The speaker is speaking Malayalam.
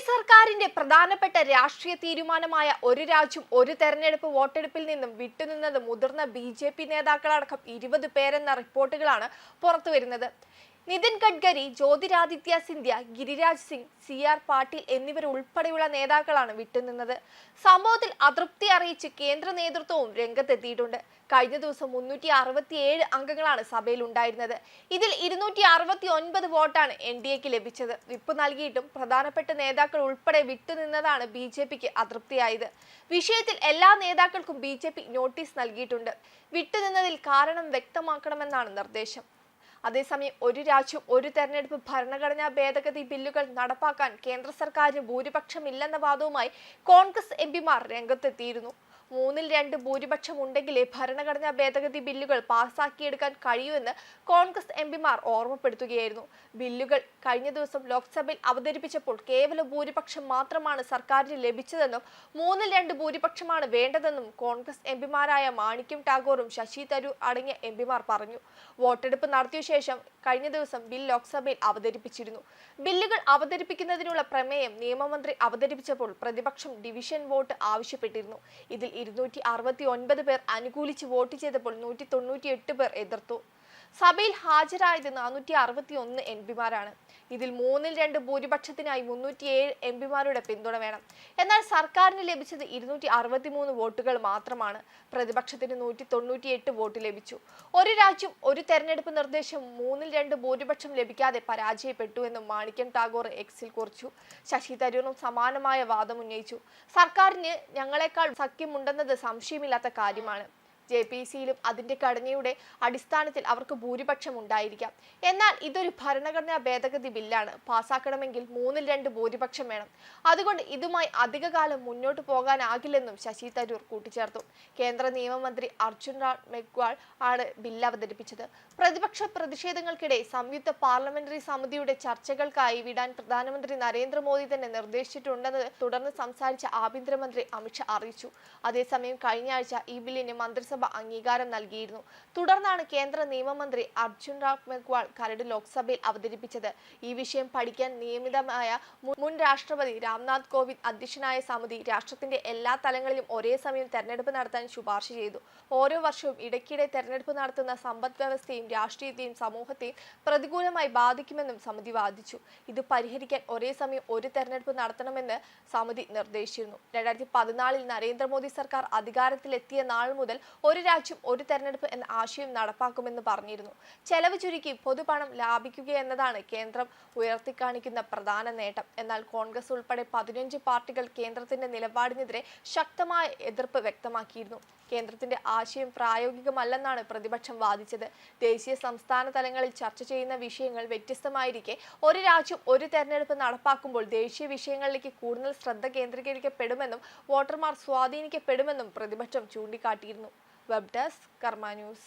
സർക്കാരിന്റെ പ്രധാനപ്പെട്ട രാഷ്ട്രീയ തീരുമാനമായ ഒരു രാജ്യം ഒരു തെരഞ്ഞെടുപ്പ് വോട്ടെടുപ്പിൽ നിന്നും വിട്ടുനിന്നത് മുതിർന്ന ബി ജെ പി നേതാക്കളടക്കം ഇരുപത് പേരെന്ന റിപ്പോർട്ടുകളാണ് പുറത്തുവരുന്നത്. നിതിൻ ഗഡ്കരി ജ്യോതിരാദിത്യ സിന്ധ്യ ഗിരിരാജ് സിംഗ് സി ആർ പാട്ടീൽ എന്നിവരുൾപ്പെടെയുള്ള നേതാക്കളാണ് വിട്ടുനിന്നത്. സംഭവത്തിൽ അതൃപ്തി അറിയിച്ച് കേന്ദ്ര നേതൃത്വവും രംഗത്തെത്തിയിട്ടുണ്ട്. കഴിഞ്ഞ ദിവസം മുന്നൂറ്റി അറുപത്തിയേഴ് അംഗങ്ങളാണ് സഭയിൽ ഉണ്ടായിരുന്നത് ഇതിൽ ഇരുന്നൂറ്റി അറുപത്തി ഒൻപത് വോട്ടാണ് എൻ ഡി എക്ക് ലഭിച്ചത്. വിപ്പ് നൽകിയിട്ടും പ്രധാനപ്പെട്ട നേതാക്കൾ ഉൾപ്പെടെ വിട്ടുനിന്നതാണ് ബി ജെ പിക്ക് അതൃപ്തിയായത്. വിഷയത്തിൽ എല്ലാ നേതാക്കൾക്കും ബി ജെ പി നോട്ടീസ് നൽകിയിട്ടുണ്ട്. വിട്ടുനിന്നതിൽ കാരണം വ്യക്തമാക്കണമെന്നാണ് നിർദ്ദേശം. അതേസമയം ഒരു രാജ്യം ഒരു തെരഞ്ഞെടുപ്പ് ഭരണഘടനാ ഭേദഗതി ബില്ലുകൾ നടപ്പാക്കാൻ കേന്ദ്ര സർക്കാരിന് ഭൂരിപക്ഷമില്ലെന്ന വാദവുമായി കോൺഗ്രസ് എംപിമാർ രംഗത്തെത്തിയിരുന്നു. മൂന്നിൽ രണ്ട് ഭൂരിപക്ഷം ഉണ്ടെങ്കിലേ ഭരണഘടനാ ഭേദഗതി ബില്ലുകൾ പാസാക്കിയെടുക്കാൻ കഴിയൂവെന്ന് കോൺഗ്രസ് എം പിമാർ ഓർമ്മപ്പെടുത്തുകയായിരുന്നു. ബില്ലുകൾ കഴിഞ്ഞ ദിവസം ലോക്സഭയിൽ അവതരിപ്പിച്ചപ്പോൾ കേവല ഭൂരിപക്ഷം മാത്രമാണ് സർക്കാരിന് ലഭിച്ചതെന്നും മൂന്നിൽ രണ്ട് ഭൂരിപക്ഷമാണ് വേണ്ടതെന്നും കോൺഗ്രസ് എം പിമാരായ മാണിക്യം ടാഗോറും ശശി തരൂർ അടങ്ങിയ എം പിമാർ പറഞ്ഞു. വോട്ടെടുപ്പ് നടത്തിയ ശേഷം കഴിഞ്ഞ ദിവസം ബിൽ ലോക്സഭയിൽ അവതരിപ്പിച്ചിരുന്നു. ബില്ലുകൾ അവതരിപ്പിക്കുന്നതിനുള്ള പ്രമേയം നിയമമന്ത്രി അവതരിപ്പിച്ചപ്പോൾ പ്രതിപക്ഷം ഡിവിഷൻ വോട്ട് ആവശ്യപ്പെട്ടിരുന്നു. ഇതിൽ ഇരുന്നൂറ്റി അറുപത്തി ഒൻപത് പേർ അനുകൂലിച്ച് വോട്ട് ചെയ്തപ്പോൾ നൂറ്റി തൊണ്ണൂറ്റി എട്ട് പേർ എതിർത്തു. സഭയിൽ ഹാജരായത് നാനൂറ്റി അറുപത്തി ഒന്ന് എം പിമാരാണ്. ഇതിൽ മൂന്നിൽ രണ്ട് ഭൂരിപക്ഷത്തിനായി മുന്നൂറ്റിയേഴ് എം പിമാരുടെ പിന്തുണ വേണം. എന്നാൽ സർക്കാരിന് ലഭിച്ചത് ഇരുന്നൂറ്റി അറുപത്തി മൂന്ന് വോട്ടുകൾ മാത്രമാണ്. പ്രതിപക്ഷത്തിന് നൂറ്റി തൊണ്ണൂറ്റി എട്ട് വോട്ട് ലഭിച്ചു. ഒരു രാജ്യം ഒരു തെരഞ്ഞെടുപ്പ് നിർദ്ദേശം മൂന്നിൽ രണ്ട് ഭൂരിപക്ഷം ലഭിക്കാതെ പരാജയപ്പെട്ടു എന്ന് മാണിക്യം ടാഗോർ എക്സിൽ കുറിച്ചു. ശശി തരൂറും സമാനമായ വാദം ഉന്നയിച്ചു. സർക്കാരിന് ഞങ്ങളെക്കാൾ സഖ്യമുണ്ടെന്നത് സംശയമില്ലാത്ത കാര്യമാണ്. ജെ പി സിയിലും അതിന്റെ ഘടനയുടെ അടിസ്ഥാനത്തിൽ അവർക്ക് ഭൂരിപക്ഷം ഉണ്ടായിരിക്കാം. എന്നാൽ ഇതൊരു ഭരണഘടനാ ഭേദഗതി ബില്ലാണ്. പാസ്സാക്കണമെങ്കിൽ മൂന്നിൽ രണ്ട് ഭൂരിപക്ഷം വേണം. അതുകൊണ്ട് ഇതുമായി അധികകാലം മുന്നോട്ട് പോകാനാകില്ലെന്നും ശശി തരൂർ കൂട്ടിച്ചേർത്തു. കേന്ദ്ര നിയമമന്ത്രി അർജുൻ റാം മെഗ്വാൾ ആണ് ബില്ല് അവതരിപ്പിച്ചത്. പ്രതിപക്ഷ പ്രതിഷേധങ്ങൾക്കിടെ സംയുക്ത പാർലമെന്ററി സമിതിയുടെ ചർച്ചകൾക്കായി വിടാൻ പ്രധാനമന്ത്രി നരേന്ദ്രമോദി തന്നെ നിർദ്ദേശിച്ചിട്ടുണ്ടെന്ന് തുടർന്ന് സംസാരിച്ച ആഭ്യന്തരമന്ത്രി അമിത്ഷാ അറിയിച്ചു. അതേസമയം കഴിഞ്ഞ ആഴ്ച ഈ ബില്ലിന് മന്ത്രിസഭ അംഗീകാരം നൽകിയിരുന്നു. തുടർന്നാണ് കേന്ദ്ര നിയമമന്ത്രി അർജുൻ റാം മെഗ്വാൾ കരട് ലോക്സഭയിൽ അവതരിപ്പിച്ചത്. ഈ വിഷയം പഠിക്കാൻ നിയമിതമായ മുൻ രാഷ്ട്രപതി രാംനാഥ് കോവിന്ദ് അധ്യക്ഷനായ സമിതി രാഷ്ട്രത്തിന്റെ എല്ലാ തലങ്ങളിലും ഒരേ സമയം തെരഞ്ഞെടുപ്പ് നടത്താൻ ശുപാർശ ചെയ്തു. ഓരോ വർഷവും ഇടയ്ക്കിടെ തെരഞ്ഞെടുപ്പ് നടത്തുന്ന സമ്പദ് വ്യവസ്ഥയും രാഷ്ട്രീയത്തെയും സമൂഹത്തെയും പ്രതികൂലമായി ബാധിക്കുമെന്നും സമിതി വാദിച്ചു. ഇത് പരിഹരിക്കാൻ ഒരേ സമയം ഒരു തെരഞ്ഞെടുപ്പ് നടത്തണമെന്ന് സമിതി നിർദ്ദേശിച്ചിരുന്നു. രണ്ടായിരത്തി പതിനാലിൽ നരേന്ദ്രമോദി സർക്കാർ അധികാരത്തിലെത്തിയ നാൾ മുതൽ ഒരു രാജ്യം ഒരു തെരഞ്ഞെടുപ്പ് എന്ന ആശയം നടപ്പാക്കുമെന്ന് പറഞ്ഞിരുന്നു. ചെലവ് ചുരുക്കി പൊതുപണം ലാഭിക്കുക എന്നതാണ് കേന്ദ്രം ഉയർത്തിക്കാണിക്കുന്ന പ്രധാന നേട്ടം. എന്നാൽ കോൺഗ്രസ് ഉൾപ്പെടെ പതിനഞ്ച് പാർട്ടികൾ കേന്ദ്രത്തിന്റെ നിലപാടിനെതിരെ ശക്തമായ എതിർപ്പ് വ്യക്തമാക്കിയിരുന്നു. കേന്ദ്രത്തിന്റെ ആശയം പ്രായോഗികമല്ലെന്നാണ് പ്രതിപക്ഷം വാദിച്ചത്. ദേശീയ സംസ്ഥാന തലങ്ങളിൽ ചർച്ച ചെയ്യുന്ന വിഷയങ്ങൾ വ്യത്യസ്തമായിരിക്കെ ഒരു രാജ്യം ഒരു തെരഞ്ഞെടുപ്പ് നടപ്പാക്കുമ്പോൾ ദേശീയ വിഷയങ്ങളിലേക്ക് കൂടുതൽ ശ്രദ്ധ കേന്ദ്രീകരിക്കപ്പെടുമെന്നും വോട്ടർമാർ സ്വാധീനിക്കപ്പെടുമെന്നും പ്രതിപക്ഷം ചൂണ്ടിക്കാട്ടിയിരുന്നു. Babdas Karmanius.